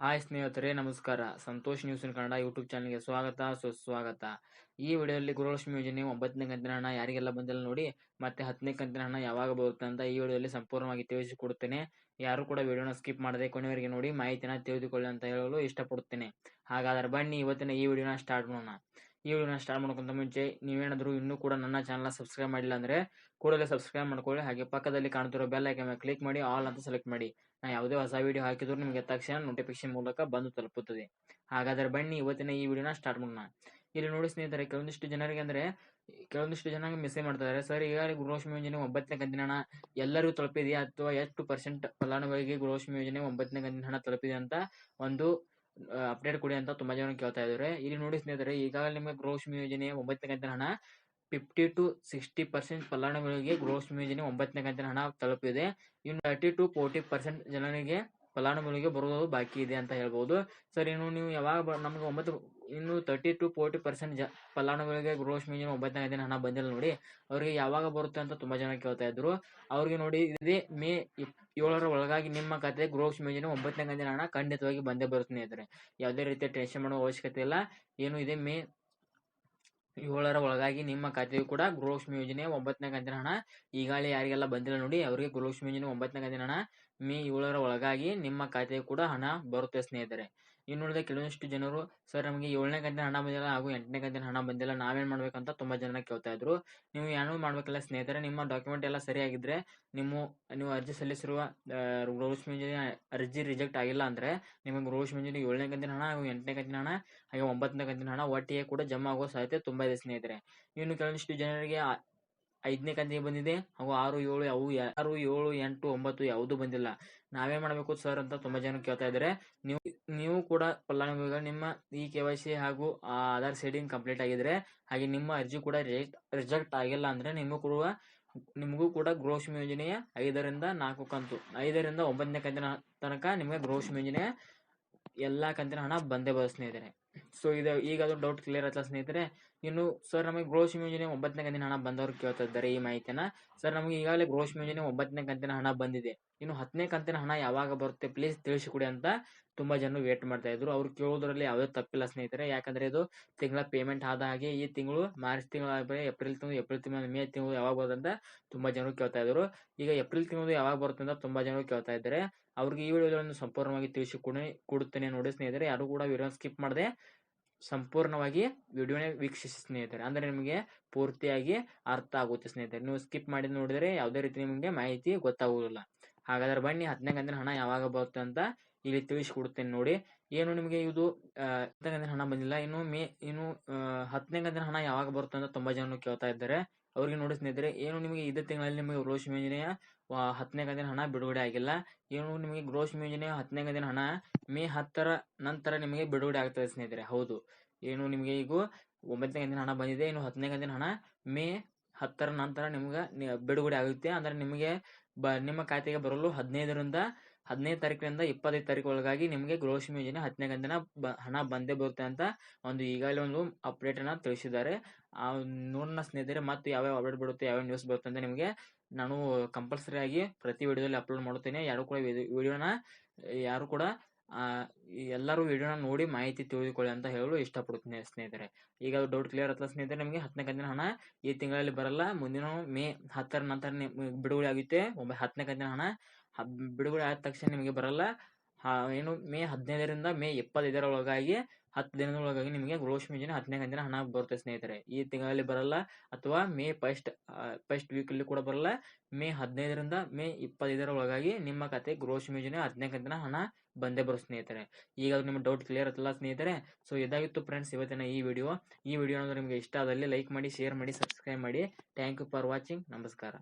Hi ಸ್ನೇಹಿತರೆ, ನಮಸ್ಕಾರ. Santosh news in Kannada YouTube ಚಾನಲ್ಗೆ ಸ್ವಾಗತ, ಸುಸ್ವಾಗತ. ಈ ವಿಡಿಯೋದಲ್ಲಿ ಗೃಹಲಕ್ಷ್ಮಿ ಯೋಜನೆ ಒಂಬತ್ತನೇ ಕಂತಿನ ಹಣ ಯಾರಿಗೆಲ್ಲ ಬಂದಿಲ್ಲ ನೋಡಿ, ಮತ್ತೆ ಹತ್ತನೇ ಕಂತಿನ ಹಣ ಯಾವಾಗ ಬರುತ್ತೆ ಅಂತ ಈ ವಿಡಿಯೋದಲ್ಲಿ ಸಂಪೂರ್ಣವಾಗಿ ತಿಳಿಸಿಕೊಡುತ್ತೇನೆ ಯಾರು ಕೂಡ ವಿಡಿಯೋನ ಸ್ಕಿಪ್ ಮಾಡದೆ ಕೊನೆಯವರೆಗೆ ನೋಡಿ, ಮಾಹಿತಿನ ತಿಳಿದುಕೊಳ್ಳಿ ಅಂತ ಹೇಳಲು ಇಷ್ಟಪಡುತ್ತೇನೆ. ಹಾಗಾದ್ರೆ ಬನ್ನಿ, ಇವತ್ತಿನ ಈ ವಿಡಿಯೋನ ಸ್ಟಾರ್ಟ್ ಮಾಡೋಣ. ಈ ವಿಡಿಯೋನ ಸ್ಟಾರ್ಟ್ ಮಾಡೋಕ್ಕಿಂತ ಮುಂಚೆ ನೀವೇನಾದರೂ ಇನ್ನೂ ಕೂಡ ನನ್ನ ಚಾನಲ್ನ ಸಬ್ಸ್ಕ್ರೈಬ್ ಮಾಡಿಲ್ಲ ಅಂದರೆ ಕೂಡಲೇ ಸಬ್ಸ್ಕ್ರೈಬ್ ಮಾಡ್ಕೊಳ್ಳಿ. ಹಾಗೆ ಪಕ್ಕದಲ್ಲಿ ಕಾಣ್ತಿರೋ ಬೆಲ್ ಐಕನ್ ಮೇಲೆ ಕ್ಲಿಕ್ ಮಾಡಿ ಆಲ್ ಅಂತ ಸೆಲೆಕ್ಟ್ ಮಾಡಿ. ನಾನು ಯಾವುದೇ ಹೊಸ ವಿಡಿಯೋ ಹಾಕಿದ್ರು ನಿಮಗೆ ತಕ್ಷಣ ನೋಟಿಫಿಕೇಶನ್ ಮೂಲಕ ಬಂದು ತಲುಪುತ್ತದೆ. ಹಾಗಾದರೆ ಬನ್ನಿ, ಇವತ್ತಿನ ಈ ವಿಡಿಯೋನ ಸ್ಟಾರ್ಟ್ ಮಾಡೋಣ. ಇಲ್ಲಿ ನೋಡಿ ಸ್ನೇಹಿತರೆ, ಕೆಲವೊಂದಿಷ್ಟು ಜನರಿಗೆ ಅಂದರೆ, ಕೆಲವೊಂದಿಷ್ಟು ಜನ ಮೆಸೇಜ್ ಮಾಡ್ತಾರೆ ಸರ್ ಈಗಾಗಲೇ ಗೃಹಲಕ್ಷ್ಮಿ ಯೋಜನೆ ಒಂಬತ್ತನೇ ಕಂತಿನ ಹಣ ಎಲ್ಲರಿಗೂ ತಲುಪಿದೆಯಾ? ಅಥವಾ ಎಷ್ಟು ಪರ್ಸೆಂಟ್ ಫಲಾನುಭವಿಗೆ ಗೃಹಲಕ್ಷ್ಮಿ ಯೋಜನೆ ಒಂಬತ್ತನೇ ಕಂತಿನ ಹಣ ತಲುಪಿದೆ ಅಂತ ಒಂದು ಅಪ್ಡೇಟ್ ಕೊಡಿ ಅಂತ ತುಂಬಾ ಜನ ಕೇಳ್ತಾ ಇದ್ದಾರೆ. ಇಲ್ಲಿ ನೋಡಿ ಸ್ನೇಹಿತರೆ, ಈಗಾಗಲೇ ನಿಮಗೆ ಗೃಹಲಕ್ಷ್ಮಿ ಯೋಜನೆ ಒಂಬತ್ತನೇ ಕಂತಿನ ಹಣ ಫಿಫ್ಟಿ ಟು ಸಿಕ್ಸ್ಟಿ ಪರ್ಸೆಂಟ್ ಫಲಾನುಭವಿಗಳಿಗೆ ಗ್ರೋಸ್ ಯೋಜನೆ ಒಂಬತ್ತನೇ ಕಂತಿನ ಹಣ ತಲುಪಿದೆ. ಇನ್ನು ತರ್ಟಿ ಟು ಫೋರ್ಟಿ ಪರ್ಸೆಂಟ್ ಜನರಿಗೆ ಫಲಾನುಭವಿಗಳಿಗೆ ಬರುವುದು ಬಾಕಿ ಇದೆ ಅಂತ ಹೇಳ್ಬೋದು. ಸರ್, ಇನ್ನು ನೀವು ಯಾವಾಗ ನಮ್ಗೆ ಒಂಬತ್ತು ಇನ್ನು ತರ್ಟಿ ಟು ಫೋರ್ಟಿ ಪರ್ಸೆಂಟ್ ಜ ಫಲಾನುಭವಿಗೆ ಗೃಹಲಕ್ಷ್ಮಿ ಯೋಜನೆ ಒಂಬತ್ತನೇ ದಿನ ಹಣ ಬಂದಿಲ್ಲ ನೋಡಿ, ಅವರಿಗೆ ಯಾವಾಗ ಬರುತ್ತೆ ಅಂತ ತುಂಬಾ ಜನ ಕೇಳ್ತಾ ಇದ್ರು. ಅವ್ರಿಗೆ ನೋಡಿ, ಇದೇ ಮೇ ಏಳರ ಒಳಗಾಗಿ ನಿಮ್ಮ ಖಾತೆ ಗ್ರೋಸ್ ಯೋಜನೆ ಒಂಬತ್ತನೇ ದಿನ ಹಣ ಖಂಡಿತವಾಗಿ ಬಂದೇ ಬರುತ್ತೆ ಇದ್ರೆ ಯಾವುದೇ ರೀತಿಯ ಟೆನ್ಷನ್ ಮಾಡೋ ಅವಶ್ಯಕತೆ ಇಲ್ಲ. ಏನು ಇದೆ, ಮೇ ಏಳರ ಒಳಗಾಗಿ ನಿಮ್ಮ ಖಾತೆಯು ಕೂಡ ಗೃಹಲಕ್ಷ್ಮಿ ಯೋಜನೆ ಒಂಬತ್ತನೇ ಕಂತಿನ ಹಣ ಈಗಾಗಲೇ ಯಾರಿಗೆಲ್ಲ ಬಂದಿಲ್ಲ ನೋಡಿ, ಅವರಿಗೆ ಗೃಹಲಕ್ಷ್ಮಿ ಯೋಜನೆ ಒಂಬತ್ತನೇ ಕಂತಿನ ಹಣ ಮೇ ಏಳರ ಒಳಗಾಗಿ ನಿಮ್ಮ ಖಾತೆಯು ಕೂಡ ಹಣ ಬರುತ್ತೆ ಸ್ನೇಹಿತರೆ. ಇನ್ನು ನೋಡಿದ್ರೆ ಕೆಲವೊಂದಿಷ್ಟು ಜನರು, ಸರ್, ನಮಗೆ ಏಳನೇ ಕಂತಿನ ಹಣ ಬಂದಿಲ್ಲ, ಹಾಗೂ ಎಂಟನೇ ಕಂತಿನ ಹಣ ಬಂದಿಲ್ಲ, ನಾವೇನ್ ಮಾಡಬೇಕಂತ ತುಂಬಾ ಜನ ಕೇಳ್ತಾ ಇದ್ರು. ನೀವು ಏನೂ ಮಾಡಬೇಕಲ್ಲ ಸ್ನೇಹಿತರೆ, ನಿಮ್ಮ ಡಾಕ್ಯುಮೆಂಟ್ ಎಲ್ಲ ಸರಿಯಾಗಿದ್ರೆ, ನಿಮ್ಮ, ನೀವು ಅರ್ಜಿ ಸಲ್ಲಿಸಿರುವ ರೋಲ್ಸ್ ಮಿಂಜಿನ ಅರ್ಜಿ ರಿಜೆಕ್ಟ್ ಆಗಿಲ್ಲ ಅಂದ್ರೆ, ನಿಮಗೆ ರೋಲ್ಸ್ ಮಂಜೂರಿ ಏಳನೇ ಕಂತಿನ ಹಣ ಹಾಗೂ ಎಂಟನೇ ಕಂತಿನ ಹಣ ಹಾಗೆ ಒಂಬತ್ತನೇ ಕಂತಿನ ಹಣ ಒಟ್ಟಿಗೆ ಕೂಡ ಜಮಾ ಆಗೋ ಸಾಧ್ಯತೆ ತುಂಬಾ ಇದೆ ಸ್ನೇಹಿತರೆ. ಇನ್ನು ಕೆಲವೊಂದಿಷ್ಟು ಜನರಿಗೆ ಐದನೇ ಕಂತಿಗೆ ಬಂದಿದೆ, ಹಾಗೂ ಆರು, ಏಳು, ಅವು, ಆರು, ಏಳು, ಎಂಟು, ಒಂಬತ್ತು ಯಾವುದು ಬಂದಿಲ್ಲ. ನಾವೇ ಮಾಡಬೇಕು ಸರ್ ಅಂತ ತುಂಬಾ ಜನ ಕೇಳ್ತಾ ಇದ್ದಾರೆ. ನೀವು ನೀವು ಕೂಡ ಫಲಾನುಭವಿಗಳು ನಿಮ್ಮ ಈ ಕೆ ವೈ ಸಿ ಹಾಗೂ ಆಧಾರ್ ಸೇಡಿಂಗ್ ಕಂಪ್ಲೀಟ್ ಆಗಿದ್ರೆ, ಹಾಗೆ ನಿಮ್ಮ ಅರ್ಜಿ ಕೂಡ ರಿಜೆಕ್ಟ್ ರಿಜೆಕ್ಟ್ ಆಗಿಲ್ಲ ಅಂದ್ರೆ ನಿಮಗೂ ಕೂಡ ನಿಮಗೂ ಕೂಡ ಗ್ರೋಸ್ ಯೋಜನೆಯ ಐದರಿಂದ ನಾಲ್ಕು ಕಂತು, ಐದರಿಂದ ಒಂಬತ್ತನೇ ಕಂತಿನ ತನಕ ನಿಮಗೆ ಗ್ರೋಸ್ ಯೋಜನೆಯ ಎಲ್ಲ ಕಂತಿನ ಹಣ ಬಂದೇ ಬರುತ್ತೆ ಸ್ನೇಹಿತರೆ. ಸೊ ಇದು ಈಗ ಅದು ಡೌಟ್ ಕ್ಲಿಯರ್ ಆಯ್ತಲ್ಲ ಸ್ನೇಹಿತರೆ? ಇನ್ನು ಸರ್ ನಮಗೆ ಗ್ರೋಸ್ ಯೋಜನೆ ಒಂಬತ್ತನೇ ಕಂತಿನ ಹಣ ಬಂದವರು ಕೇಳ್ತಾ ಇದ್ದಾರೆ ಈ ಮಾಹಿತಿನ. ಸರ್ ನಮಗೆ ಈಗಾಗಲೇ ಗ್ರೋಸ್ ಯೋಜನೆ ಒಂಬತ್ತನೇ ಕಂತಿನ ಹಣ ಬಂದಿದೆ. ಇನ್ನು ಹತ್ತನೇ ಕಂತಿನ ಹಣ ಯಾವಾಗ ಬರುತ್ತೆ ಪ್ಲೀಸ್ ತಿಳಿಸಿಕೊಡಿ ಅಂತ ತುಂಬಾ ಜನ ವೇಟ್ ಮಾಡ್ತಾ ಇದ್ರು. ಅವ್ರು ಕೇಳೋದ್ರಲ್ಲಿ ಯಾವುದೇ ತಪ್ಪಿಲ್ಲ ಸ್ನೇಹಿತರೆ. ಯಾಕಂದ್ರೆ ಇದು ತಿಂಗಳ ಪೇಮೆಂಟ್ ಆದ ಹಾಗೆ ಈ ತಿಂಗಳು ಮಾರ್ಚ್ ತಿಂಗಳ ಏಪ್ರಿಲ್ ತಿಂಗಳು ಏಪ್ರಿಲ್ ತಿಂಗಳು ಮೇ ತಿಂಗಳು ಯಾವಾಗ ಬರುತ್ತೆ ಅಂತ ತುಂಬಾ ಜನರು ಕೇಳ್ತಾ ಇದ್ರು. ಈಗ ಏಪ್ರಿಲ್ ತಿಂಗಳು ಯಾವಾಗ ಬರುತ್ತೆ ಅಂತ ತುಂಬಾ ಜನರು ಕೇಳ್ತಾ ಇದ್ದಾರೆ. ಅವ್ರಿಗೆ ಈ ವಿಡಿಯೋಗಳನ್ನು ಸಂಪೂರ್ಣವಾಗಿ ತಿಳಿಸಿ ಕೊಡುತ್ತೇನೆ ನೋಡಿ ಸ್ನೇಹಿತರೆ. ಯಾರು ಕೂಡ ವಿಡಿಯೋ ಸ್ಕಿಪ್ ಮಾಡದೆ ಸಂಪೂರ್ಣವಾಗಿ ವಿಡಿಯೋನೇ ವೀಕ್ಷಿಸಿ ಸ್ನೇಹಿತರೆ. ಅಂದ್ರೆ ನಿಮಗೆ ಪೂರ್ತಿಯಾಗಿ ಅರ್ಥ ಆಗುತ್ತೆ ಸ್ನೇಹಿತರೆ. ನೀವು ಸ್ಕಿಪ್ ಮಾಡಿ ನೋಡಿದರೆ ಯಾವುದೇ ರೀತಿ ನಿಮಗೆ ಮಾಹಿತಿ ಗೊತ್ತಾಗುವುದಿಲ್ಲ. ಹಾಗಾದ್ರೆ ಬನ್ನಿ ಹತ್ತನೇ ಕಂತಿನ ಹಣ ಯಾವಾಗ ಬರುತ್ತೆ ಅಂತ ಇಲ್ಲಿ ತಿಳಿಸ್ಕೊಡ್ತೇನೆ ನೋಡಿ. ಏನು ನಿಮಗೆ ಇದು ಹತ್ತನೇ ಹಣ ಬಂದಿಲ್ಲ. ಇನ್ನು ಮೇ, ಇನ್ನು ಹತ್ತನೇ ಕಂತಿನ ಹಣ ಯಾವಾಗ ಬರುತ್ತೆ ಅಂತ ತುಂಬಾ ಜನ ಕೇಳ್ತಾ ಇದ್ದಾರೆ. ಅವ್ರಿಗೆ ನೋಡಿ ಸ್ನೇಹಿತರೆ, ಏನು ನಿಮಗೆ ಇದೇ ತಿಂಗಳಲ್ಲಿ ನಿಮಗೆ ಗೃಹಲಕ್ಷ್ಮಿ ಯೋಜನೆಯ ಹತ್ತನೇ ಕಂತಿನ ಹಣ ಬಿಡುಗಡೆ ಆಗಿಲ್ಲ. ಏನು ನಿಮಗೆ ಗ್ರೋಶ್ ಯೋಜನೆಯ ಹತ್ತನೇ ಕಂತಿನ ಹಣ ಮೇ ಹತ್ತರ ನಂತರ ನಿಮಗೆ ಬಿಡುಗಡೆ ಆಗ್ತದೆ ಸ್ನೇಹಿತರೆ. ಹೌದು. ಏನು ನಿಮಗೆ ಈಗ ಒಂಬತ್ತನೇ ಕಂತಿನ ಹಣ ಬಂದಿದೆ. ಇನ್ನು ಹತ್ತನೇ ಕಂತಿನ ಹಣ ಮೇ ಹತ್ತರ ನಂತರ ನಿಮ್ಗೆ ಬಿಡುಗಡೆ ಆಗುತ್ತೆ. ಅಂದ್ರೆ ನಿಮಗೆ ಬ, ನಿಮ್ಮ ಖಾತೆಗೆ ಬರಲು ಹದಿನೈದರಿಂದ, ಹದಿನೈದು ತಾರೀಕಿನಿಂದ ಇಪ್ಪತ್ತೈದು ತಾರೀಕು ಒಳಗಾಗಿ ನಿಮಗೆ ಗೃಹಲಕ್ಷ್ಮಿ ಯೋಜನೆ ಹತ್ತನೇ ಕಂತಿನ ಬ, ಹಣ ಬಂದೇ ಬರುತ್ತೆ ಅಂತ ಒಂದು ಈಗಾಗಲೇ ಒಂದು ಅಪ್ಡೇಟ್ ಅನ್ನ ತಿಳಿಸಿದ್ದಾರೆ. ಆ ನೋಡೋಣ ಸ್ನೇಹಿತರೆ, ಮತ್ತೆ ಯಾವ್ಯಾವ ಅಪ್ಡೇಟ್ ಬರುತ್ತೆ, ಯಾವ್ಯಾವ ನ್ಯೂಸ್ ಬರುತ್ತೆ ಅಂತ ನಿಮಗೆ ನಾನು ಕಂಪಲ್ಸರಿ ಆಗಿ ಪ್ರತಿ ವಿಡಿಯೋದಲ್ಲಿ ಅಪ್ಲೋಡ್ ಮಾಡುತ್ತೇನೆ. ಯಾರು ಕೂಡ ವಿಡಿಯೋನ ಯಾರು ಕೂಡ ಎಲ್ಲರೂ ವಿಡಿಯೋನ ನೋಡಿ ಮಾಹಿತಿ ತಿಳಿದುಕೊಳ್ಳಿ ಅಂತ ಹೇಳಲು ಇಷ್ಟಪಡುತ್ತೇನೆ ಸ್ನೇಹಿತರೆ. ಈಗ ಡೌಟ್ ಕ್ಲಿಯರ್ ಆಗ್ತದೆ ಸ್ನೇಹಿತರೆ ನಿಮಗೆ? ಹತ್ತನೇ ಕಂತಿನ ಹಣ ಈ ತಿಂಗಳಲ್ಲಿ ಬರಲ್ಲ. ಮುಂದಿನ ಮೇ ಹತ್ತರ ನಂತರ ಬಿಡುಗಡೆ ಆಗುತ್ತೆ. ಹತ್ತನೇ ಕಂತಿನ ಹಣ ಬಿಡುಗಡೆ ಆದ ತಕ್ಷಣ ನಿಮಗೆ ಬರಲ್ಲ. ಏನು ಮೇ ಹದಿನೈದರಿಂದ ಮೇ ಇಪ್ಪತ್ತೈದರ ಒಳಗಾಗಿ ಹತ್ತು ದಿನದೊಳಗಾಗಿ ನಿಮಗೆ ಗೃಹಲಕ್ಷ್ಮಿ ಯೋಜನೆ ಹದಿನೈದು ಕಂತಿನ ಹಣ ಬರುತ್ತೆ ಸ್ನೇಹಿತರೆ. ಈ ತಿಂಗಳಲ್ಲಿ ಬರಲ್ಲ ಅಥವಾ ಮೇ ಫಸ್ಟ್ ಫಸ್ಟ್ ವೀಕಲ್ಲಿ ಕೂಡ ಬರಲ್ಲ. ಮೇ ಹದಿನೈದರಿಂದ ಮೇ ಇಪ್ಪತ್ತೈದರ ಒಳಗಾಗಿ ನಿಮ್ಮ ಕತೆ ಗೃಹಲಕ್ಷ್ಮಿ ಯೋಜನೆ ಹದಿನೈದು ಕಂತಿನ ಹಣ ಬಂದೇ ಬರೋ ಸ್ನೇಹಿತರೆ. ಈಗ ನಿಮ್ಮ ಡೌಟ್ ಕ್ಲಿಯರ್ ಆಯ್ತಲ್ಲ ಸ್ನೇಹಿತರೆ? ಸೊ ಇದಾಗಿತ್ತು ಫ್ರೆಂಡ್ಸ್ ಇವತ್ತಿನ ಈ ವಿಡಿಯೋ ಈ ವಿಡಿಯೋ ನಿಮಗೆ ಇಷ್ಟ ಆದಲ್ಲಿ ಲೈಕ್ ಮಾಡಿ ಶೇರ್ ಮಾಡಿ ಸಬ್ಸ್ಕ್ರೈಬ್ ಮಾಡಿ. ಥ್ಯಾಂಕ್ ಯು ಫಾರ್ ವಾಚಿಂಗ್ ನಮಸ್ಕಾರ.